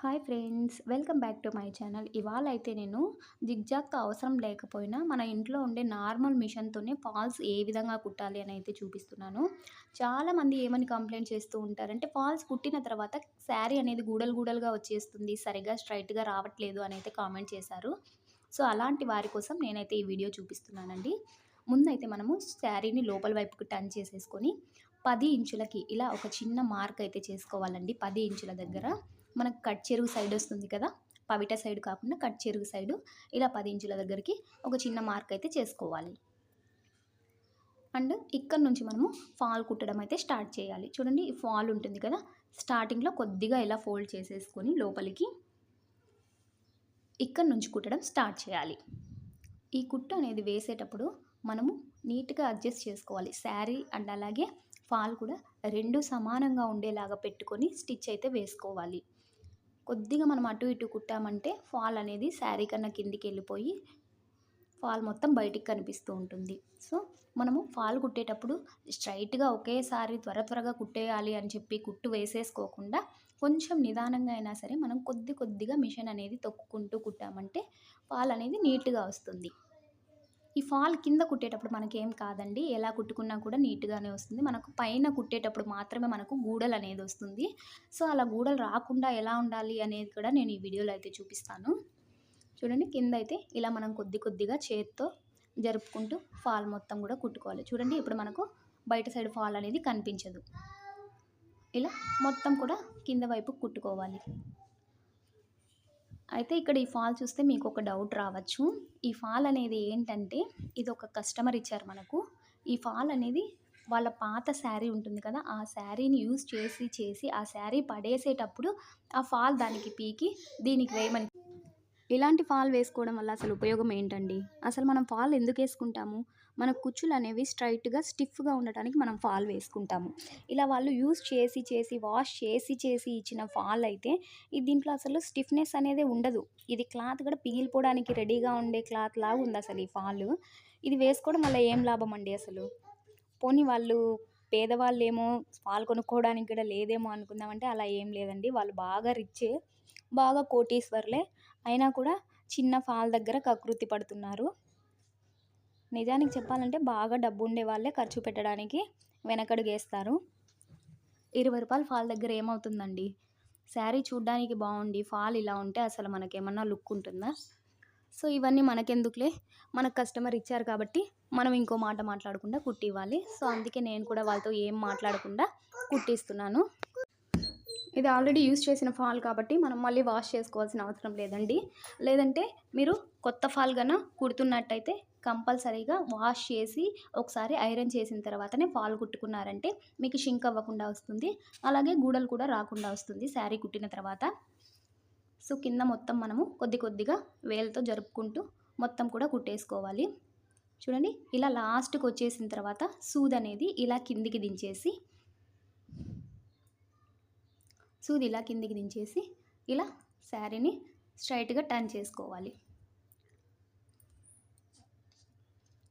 Hi friends welcome back to my channel. ఇవాళ అయితే నేను జిగ్జాగ్తో అవసరం లేకపోయినా మన ఇంట్లో ఉండే నార్మల్ మిషన్తోనే ఫాల్స్ ఏ విధంగా కుట్టాలి అని అయితే చూపిస్తున్నాను. చాలామంది ఏమని కంప్లైంట్ చేస్తూ ఉంటారంటే ఫాల్స్ కుట్టిన తర్వాత శారీ అనేది గూడలు గూడలుగా వచ్చేస్తుంది సరిగా స్ట్రైట్గా రావట్లేదు అని అయితే కామెంట్ చేశారు. సో అలాంటి వారి కోసం నేనైతే ఈ వీడియో చూపిస్తున్నానండి. ముందైతే మనము శారీని లోపల వైపుకి టర్న్ చేసేసుకొని పది ఇంచులకి ఇలా ఒక చిన్న మార్క్ అయితే చేసుకోవాలండి పది ఇంచుల దగ్గర. మనకు కట్ చెరువు సైడ్ వస్తుంది కదా పవిట సైడ్ కాకుండా కట్ చెరువు సైడు ఇలా పది ఇంచుల దగ్గరికి ఒక చిన్న మార్క్ అయితే చేసుకోవాలి. అండ్ ఇక్కడ నుంచి మనము ఫాల్ కుట్టడం అయితే స్టార్ట్ చేయాలి. చూడండి ఈ ఫాల్ ఉంటుంది కదా స్టార్టింగ్లో కొద్దిగా ఇలా ఫోల్డ్ చేసేసుకొని లోపలికి ఇక్కడ నుంచి కుట్టడం స్టార్ట్ చేయాలి. ఈ కుట్టు అనేది వేసేటప్పుడు మనము నీట్గా అడ్జస్ట్ చేసుకోవాలి. శారీ అండ్ అలాగే ఫాల్ కూడా రెండు సమానంగా ఉండేలాగా పెట్టుకొని స్టిచ్ అయితే వేసుకోవాలి. కొద్దిగా మనం అటు ఇటు కుట్టామంటే ఫాల్ అనేది శారీ కన్నా కిందికి వెళ్ళిపోయి ఫాల్ మొత్తం బయటికి కనిపిస్తూ ఉంటుంది. సో మనము ఫాల్ కుట్టేటప్పుడు స్ట్రైట్గా ఒకేసారి త్వర త్వరగా కుట్టేయాలి అని చెప్పి కుట్టు వేసేసుకోకుండా కొంచెం నిదానంగా అయినా సరే మనం కొద్ది కొద్దిగా మిషన్ అనేది తొక్కుకుంటూ కుట్టామంటే ఫాల్ అనేది నీట్గా వస్తుంది. ఈ ఫాల్ కింద కుట్టేటప్పుడు మనకేం కాదండి. ఎలా కుట్టుకున్నా కూడా నీట్గానే వస్తుంది. మనకు పైన కుట్టేటప్పుడు మాత్రమే మనకు గూడలు అనేది వస్తుంది. సో అలా గూడలు రాకుండా ఎలా ఉండాలి అనేది కూడా నేను ఈ వీడియోలో అయితే చూపిస్తాను. చూడండి కింద అయితే ఇలా మనం కొద్ది కొద్దిగా చేత్తో జరుపుకుంటూ ఫాల్ మొత్తం కూడా కుట్టుకోవాలి. చూడండి ఇప్పుడు మనకు బయట సైడ్ ఫాల్ అనేది కనిపించదు. ఇలా మొత్తం కూడా కింద వైపు కుట్టుకోవాలి. అయితే ఇక్కడ ఈ ఫాల్ చూస్తే మీకు ఒక డౌట్ రావచ్చు. ఈ ఫాల్ అనేది ఏంటంటే ఇది ఒక కస్టమర్ ఇచ్చారు మనకు. ఈ ఫాల్ అనేది వాళ్ళ పాత శారీ ఉంటుంది కదా ఆ శారీని యూజ్ చేసి చేసి ఆ శారీ పడేసేటప్పుడు ఆ ఫాల్ దానికి పీకి దీనికి వేయమని. ఇలాంటి ఫాల్ వేసుకోవడం వల్ల అసలు ఉపయోగం ఏంటండి? అసలు మనం ఫాల్ ఎందుకు వేసుకుంటాము? మన కుచ్చులు అనేవి స్ట్రైట్గా స్టిఫ్గా ఉండటానికి మనం ఫాల్ వేసుకుంటాము. ఇలా వాళ్ళు యూస్ చేసి చేసి వాష్ చేసి చేసి ఇచ్చిన ఫాల్ అయితే ఈ దీంట్లో అసలు స్టిఫ్నెస్ అనేది ఉండదు. ఇది క్లాత్ కూడా పిగిలిపోవడానికి రెడీగా ఉండే క్లాత్ లాగా ఉంది అసలు ఈ ఫాల్. ఇది వేసుకోవడం వల్ల ఏం లాభం అండి అసలు? పోనీ వాళ్ళు పేదవాళ్ళు ఏమో ఫాల్ కొనుక్కోవడానికి కూడా లేదేమో అనుకుందామంటే అలా ఏం లేదండి. వాళ్ళు బాగా రిచ్ బాగా కోటీశ్వర్లే. అయినా కూడా చిన్న ఫాల్ దగ్గర కకృతి పడుతున్నారు. నిజానికి చెప్పాలంటే బాగా డబ్బు ఉండే వాళ్ళే ఖర్చు పెట్టడానికి వెనకడుగేస్తారు. ఇరవై రూపాయలు ఫాల్ దగ్గర ఏమవుతుందండి? శారీ చూడ్డానికి బాగుండి ఫాల్ ఇలా ఉంటే అసలు మనకేమన్నా లుక్ ఉంటుందా? సో ఇవన్నీ మనకెందుకులే? మనకు కస్టమర్ ఇచ్చారు కాబట్టి మనం ఇంకో మాట మాట్లాడకుండా కుట్టివ్వాలి సో అందుకే నేను కూడా వాళ్ళతో ఏం మాట్లాడకుండా కుట్టిస్తున్నాను. ఇది ఆల్రెడీ యూస్ చేసిన ఫాల్ కాబట్టి మనం మళ్ళీ వాష్ చేసుకోవాల్సిన అవసరం లేదండి. లేదంటే మీరు కొత్త ఫాల్ కన్నా కుడుతున్నట్టయితే కంపల్సరీగా వాష్ చేసి ఒకసారి ఐరన్ చేసిన తర్వాతనే ఫాల్ కుట్టుకున్నారంటే మీకు షింక్ అవ్వకుండా వస్తుంది. అలాగే గూడలు కూడా రాకుండా వస్తుంది శారీ కుట్టిన తర్వాత. సో కింద మొత్తం మనము కొద్ది కొద్దిగా వేలతో జరుపుకుంటూ మొత్తం కూడా కుట్టేసుకోవాలి. చూడండి ఇలా లాస్ట్కి వచ్చేసిన తర్వాత సూద్ అనేది ఇలా కిందికి దించేసి సూది ఇలా కిందికి దించేసి ఇలా శారీని స్ట్రైట్గా టర్న్ చేసుకోవాలి.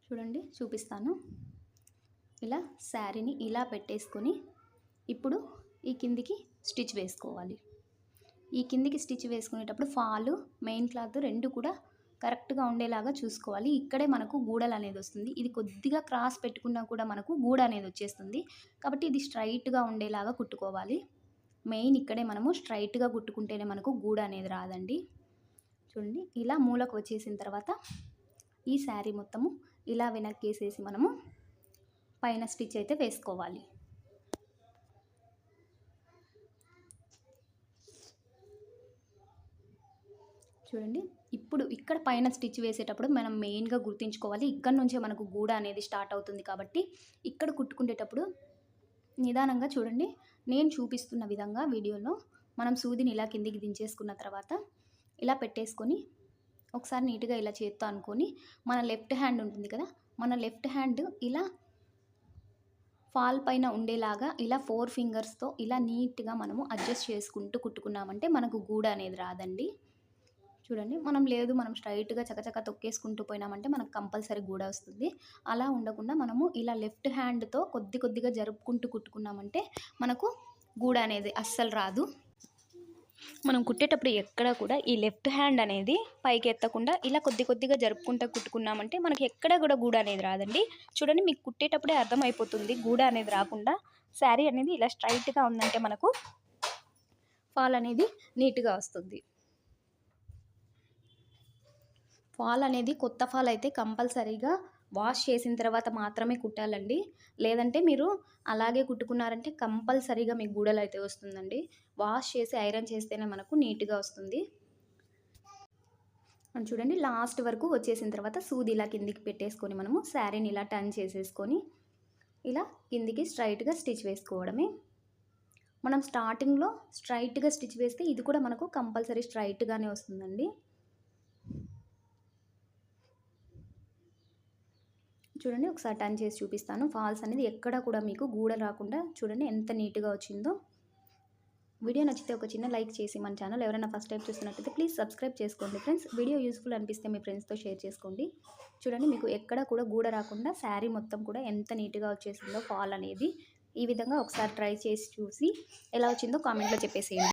చూడండి చూపిస్తాను. ఇలా శారీని ఇలా పెట్టేసుకొని ఇప్పుడు ఈ కిందికి స్టిచ్ వేసుకోవాలి. ఈ కిందికి స్టిచ్ వేసుకునేటప్పుడు ఫాలు మెయిన్ క్లాత్ రెండు కూడా కరెక్ట్గా ఉండేలాగా చూసుకోవాలి. ఇక్కడే మనకు గూడలు అనేది వస్తుంది. ఇది కొద్దిగా క్రాస్ పెట్టుకున్నా కూడా మనకు గూడ అనేది వచ్చేస్తుంది. కాబట్టి ఇది స్ట్రైట్గా ఉండేలాగా కుట్టుకోవాలి. మెయిన్ ఇక్కడే మనము స్ట్రైట్గా కుట్టుకుంటేనే మనకు గూడ అనేది రాదండి. చూడండి ఇలా మూలకు వచ్చేసిన తర్వాత ఈ శారీ మొత్తము ఇలా వెనక్కి వేసేసి మనము పైన స్టిచ్ అయితే వేసుకోవాలి. చూడండి ఇప్పుడు ఇక్కడ పైన స్టిచ్ వేసేటప్పుడు మనం మెయిన్గా గుర్తుంచుకోవాలి. ఇక్కడ నుంచే మనకు గూడ అనేది స్టార్ట్ అవుతుంది కాబట్టి ఇక్కడ కుట్టుకునేటప్పుడు నిదానంగా చూడండి నేను చూపిస్తున్న విధంగా వీడియోలో మనం సూదిని ఇలా కిందికి దించేసుకున్న తర్వాత ఇలా పెట్టేసుకొని ఒకసారి నీట్గా ఇలా చేత్తో అనుకొని మన లెఫ్ట్ హ్యాండ్ ఉంటుంది కదా మన లెఫ్ట్ హ్యాండ్ ఇలా ఫాల్ పైన ఉండేలాగా ఇలా ఫోర్ ఫింగర్స్తో ఇలా నీట్గా మనము అడ్జస్ట్ చేసుకుంటూ కుట్టుకున్నామంటే మనకు గూడ అనేది రాదండి. చూడండి మనం లేదు మనం స్ట్రైట్గా చకచక తొక్కేసుకుంటూ పోయినామంటే మనకు కంపల్సరీ గూడ వస్తుంది. అలా ఉండకుండా మనము ఇలా లెఫ్ట్ హ్యాండ్తో కొద్ది కొద్దిగా జరుపుకుంటూ కుట్టుకున్నామంటే మనకు గూడ అనేది అస్సలు రాదు. మనం కుట్టేటప్పుడు ఎక్కడ కూడా ఈ లెఫ్ట్ హ్యాండ్ అనేది పైకి ఎత్తకుండా ఇలా కొద్ది కొద్దిగా జరుపుకుంటూ కుట్టుకున్నామంటే మనకి ఎక్కడ కూడా గూడ అనేది రాదండి. చూడండి మీకు కుట్టేటప్పుడే అర్థమైపోతుంది. గూడ అనేది రాకుండా శారీ అనేది ఇలా స్ట్రైట్గా ఉందంటే మనకు ఫాల్ అనేది నీట్గా వస్తుంది. ఫాల్ అనేది కొత్త ఫాల్ అయితే కంపల్సరీగా వాష్ చేసిన తర్వాత మాత్రమే కుట్టాలండి. లేదంటే మీరు అలాగే కుట్టుకున్నారంటే కంపల్సరీగా మీకు గూడలు అయితే వస్తుందండి. వాష్ చేసి ఐరన్ చేస్తేనే మనకు నీట్గా వస్తుంది. చూడండి లాస్ట్ వరకు వచ్చేసిన తర్వాత సూది ఇలా కిందికి పెట్టేసుకొని మనము శారీని ఇలా టర్న్ చేసేసుకొని ఇలా కిందికి స్ట్రైట్గా స్టిచ్ వేసుకోవడమే. మనం స్టార్టింగ్లో స్ట్రైట్గా స్టిచ్ వేస్తే ఇది కూడా మనకు కంపల్సరీ స్ట్రైట్గానే వస్తుందండి. చూడండి ఒకసారి టర్న్ చేసి చూపిస్తాను. ఫాల్స్ అనేది ఎక్కడ కూడా మీకు గూడ రాకుండా చూడండి ఎంత నీట్గా వచ్చిందో. వీడియో నచ్చితే ఒక చిన్న లైక్ చేసి మన ఛానల్ ఎవరైనా ఫస్ట్ టైం చూస్తున్నట్టయితే ప్లీజ్ సబ్స్క్రైబ్ చేసుకోండి ఫ్రెండ్స్. వీడియో యూస్ఫుల్ అనిపిస్తే మీ ఫ్రెండ్స్తో షేర్ చేసుకోండి. చూడండి మీకు ఎక్కడ కూడా గూడ రాకుండా శారీ మొత్తం కూడా ఎంత నీట్గా వచ్చేసిందో ఫాల్ అనేది ఈ విధంగా ఒకసారి ట్రై చేసి చూసి ఎలా వచ్చిందో కామెంట్లో చెప్పేసేయండి.